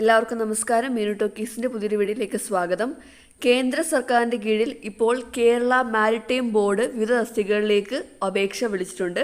എല്ലാവർക്കും നമസ്കാരം. മീനു ടോക്കീസിന്റെ പുതിയൊരു വീഡിയോയിലേക്ക് സ്വാഗതം. കേന്ദ്ര സർക്കാരിന്റെ കീഴിൽ ഇപ്പോൾ കേരള മാരിടൈം ബോർഡ് വിവിധ തസ്തികകളിലേക്ക് അപേക്ഷ വിളിച്ചിട്ടുണ്ട്.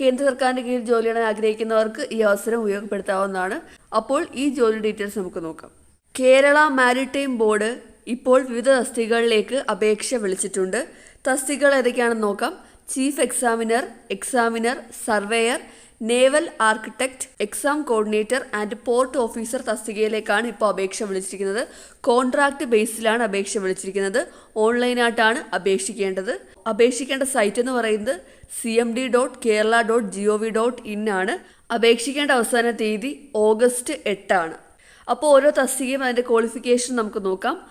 കേന്ദ്ര സർക്കാരിന്റെ കീഴിൽ ജോലി ചെയ്യാൻ ആഗ്രഹിക്കുന്നവർക്ക് ഈ അവസരം ഉപയോഗപ്പെടുത്താവുന്നതാണ്. അപ്പോൾ ഈ ജോലി ഡീറ്റെയിൽസ് നമുക്ക് നോക്കാം. കേരള മാരിടൈം ബോർഡ് ഇപ്പോൾ വിവിധ തസ്തികകളിലേക്ക് അപേക്ഷ വിളിച്ചിട്ടുണ്ട്. തസ്തികകൾ ഏതൊക്കെയാണെന്ന് നോക്കാം. Chief examiner examiner surveyor naval architect exam coordinator and port officer തസ്തികയിലേക്കാണ് ഇപ്പോൾ അപേക്ഷ വിളിച്ചിരിക്കുന്നത്. കോൺട്രാക്ട് ബേസിലാണ് അപേക്ഷ വിളിച്ചിരിക്കുന്നത്. ഓൺലൈനായിട്ടാണ് അപേക്ഷിക്കേണ്ടത്. അപേക്ഷിക്കേണ്ട സൈറ്റ് എന്ന് പറയുന്നത് C M D dot Kerala dot G O V dot in ആണ്. അപേക്ഷിക്കേണ്ട അവസാന തീയതി ഓഗസ്റ്റ് എട്ടാണ്. അപ്പോൾ ഓരോ തസ്തികയും അതിന്റെ ക്വാളിഫിക്കേഷൻ നമുക്ക് നോക്കാം.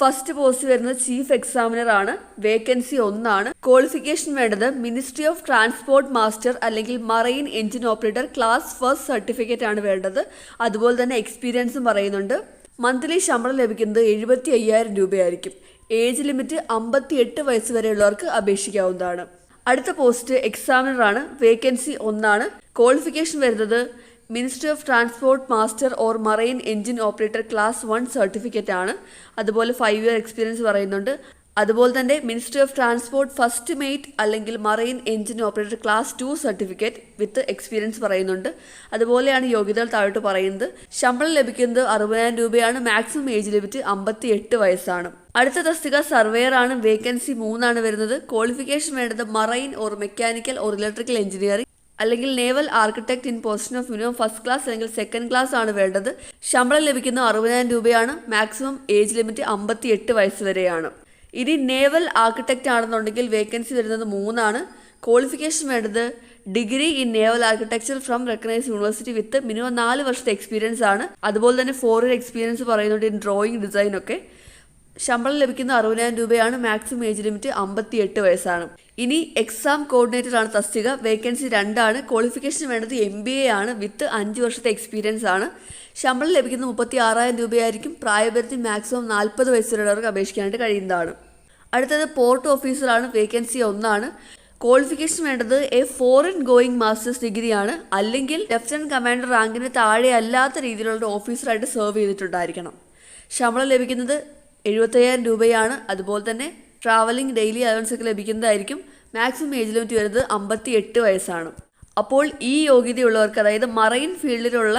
ഫസ്റ്റ് പോസ്റ്റ് വരുന്ന ചീഫ് എക്സാമിനർ ആണ് വേക്കൻസി ഒന്നാണ്. ക്വാളിഫിക്കേഷൻ വേണ്ടത് മിനിസ്ട്രി ഓഫ് ട്രാൻസ്പോർട്ട് മാസ്റ്റർ അല്ലെങ്കിൽ marine engine operator class first certificate ആണ് വേണ്ടത്. അതുപോലെ തന്നെ എക്സ്പീരിയൻസും പറയുന്നുണ്ട്. മന്ത്ലി ശമ്പളം ലഭിക്കുന്നത് എഴുപത്തി അയ്യായിരം രൂപയായിരിക്കും. ഏജ് ലിമിറ്റ് അമ്പത്തി എട്ട് വയസ്സ് വരെയുള്ളവർക്ക് അപേക്ഷിക്കാവുന്നതാണ്. അടുത്ത പോസ്റ്റ് എക്സാമിനർ ആണ് വേക്കൻസി ഒന്നാണ്. ക്വാളിഫിക്കേഷൻ വരുന്നത് ministry of transport master or marine engine operator class one certificate ആണ്. അതുപോലെ ഫൈവ് ഇയർ എക്സ്പീരിയൻസ് പറയുന്നുണ്ട്. അതുപോലെ തന്നെ ministry of transport first mate അല്ലെങ്കിൽ marine engine operator class two certificate with experience പറയുന്നുണ്ട്. അതുപോലെയാണ് യോഗ്യതകൾ താഴോട്ട് പറയുന്നത്. ശമ്പളം ലഭിക്കുന്നത് അറുപതിനായിരം രൂപയാണ്. മാക്സിമം ഏജ് ലിമിറ്റ് അമ്പത്തി എട്ട് വയസ്സാണ്. അടുത്ത തസ്തിക സർവേയർ ആണ്. വേക്കൻസി മൂന്നാണ് വരുന്നത്. ക്വാളിഫിക്കേഷൻ വേണ്ടത് marine or mechanical or electrical engineering അല്ലെങ്കിൽ naval architect in position of minimum first class അല്ലെങ്കിൽ സെക്കൻഡ് ക്ലാസ് ആണ് വേണ്ടത്. ശമ്പളം ലഭിക്കുന്ന അറുപതിനായിരം രൂപയാണ്. മാക്സിമം ഏജ് ലിമിറ്റ് അമ്പത്തി എട്ട് വയസ്സ് വരെയാണ്. ഇനി നേവൽ ആർക്കിടെക്റ്റ് ആണെന്നുണ്ടെങ്കിൽ വേക്കൻസി വരുന്നത് മൂന്നാണ്. ക്വാളിഫിക്കേഷൻ വേണ്ടത് degree in naval architecture from recognise university with minimum നാല് വർഷത്തെ എക്സ്പീരിയൻസ് ആണ്. അതുപോലെ തന്നെ ഇയർ എക്സ്പീരിയൻസ് പറയുന്നുണ്ട് ഇൻ ഡ്രോയിങ് ഡിസൈൻ ഒക്കെ. ശമ്പളം ലഭിക്കുന്ന അറുപതിനായിരം രൂപയാണ് മാക്സിമം ഏജ് ലിമിറ്റ് അമ്പത്തി എട്ട് വയസ്സാണ്. ഇനി എക്സാം കോർഡിനേറ്റർ ആണ് തസ്തിക. വേക്കൻസി രണ്ടാണ്. ക്വാളിഫിക്കേഷൻ വേണ്ടത് എം ബി എ ആണ്. വിത്ത് അഞ്ച് വർഷത്തെ എക്സ്പീരിയൻസ് ആണ്. ശമ്പളം ലഭിക്കുന്ന മുപ്പത്തി ആറായിരം രൂപയായിരിക്കും. പ്രായപരിധി മാക്സിമം നാൽപ്പത് വയസ്സുള്ളവർക്ക് അപേക്ഷിക്കാനായിട്ട് കഴിയുന്നതാണ്. അടുത്തത് പോർട്ട് ഓഫീസറാണ് വേക്കൻസി ഒന്നാണ്. ക്വാളിഫിക്കേഷൻ വേണ്ടത് എ ഫോറിൻ ഗോയിങ് മാസ്റ്റേഴ്സ് ഡിഗ്രിയാണ് അല്ലെങ്കിൽ ലെഫ്റ്റനന്റ് കമാൻഡർ റാങ്കിന് താഴെ അല്ലാത്ത രീതിയിലുള്ള ഓഫീസറായിട്ട് സെർവ് ചെയ്തിട്ടുണ്ടായിരിക്കണം. ശമ്പളം ലഭിക്കുന്നത് എഴുപത്തയ്യായിരം രൂപയാണ്. അതുപോലെ തന്നെ ട്രാവലിംഗ് ഡെയിലി അലവൻസ് ഒക്കെ ലഭിക്കുന്നതായിരിക്കും. മാക്സിമം ഏജ് ലിമിറ്റ് വരുന്നത് അമ്പത്തി എട്ട് വയസ്സാണ്. അപ്പോൾ ഈ യോഗ്യതയുള്ളവർക്ക് അതായത് മറൈൻ ഫീൽഡിലുള്ള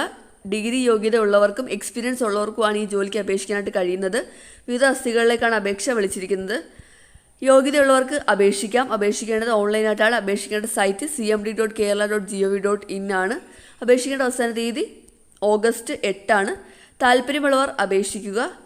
ഡിഗ്രി യോഗ്യത ഉള്ളവർക്കും എക്സ്പീരിയൻസ് ഉള്ളവർക്കുമാണ് ഈ ജോലിക്ക് അപേക്ഷിക്കാനായിട്ട് കഴിയുന്നത്. വിവിധ അസ്ഥികളിലേക്കാണ് അപേക്ഷ വിളിച്ചിരിക്കുന്നത്. യോഗ്യതയുള്ളവർക്ക് അപേക്ഷിക്കാം. അപേക്ഷിക്കേണ്ടത് ഓൺലൈനായിട്ടാണ് അപേക്ഷിക്കേണ്ട site C M D dot Kerala dot G O V dot in ആണ്. അപേക്ഷിക്കേണ്ട അവസാന തീയതി ഓഗസ്റ്റ് എട്ടാണ്. താല്പര്യമുള്ളവർ അപേക്ഷിക്കുക.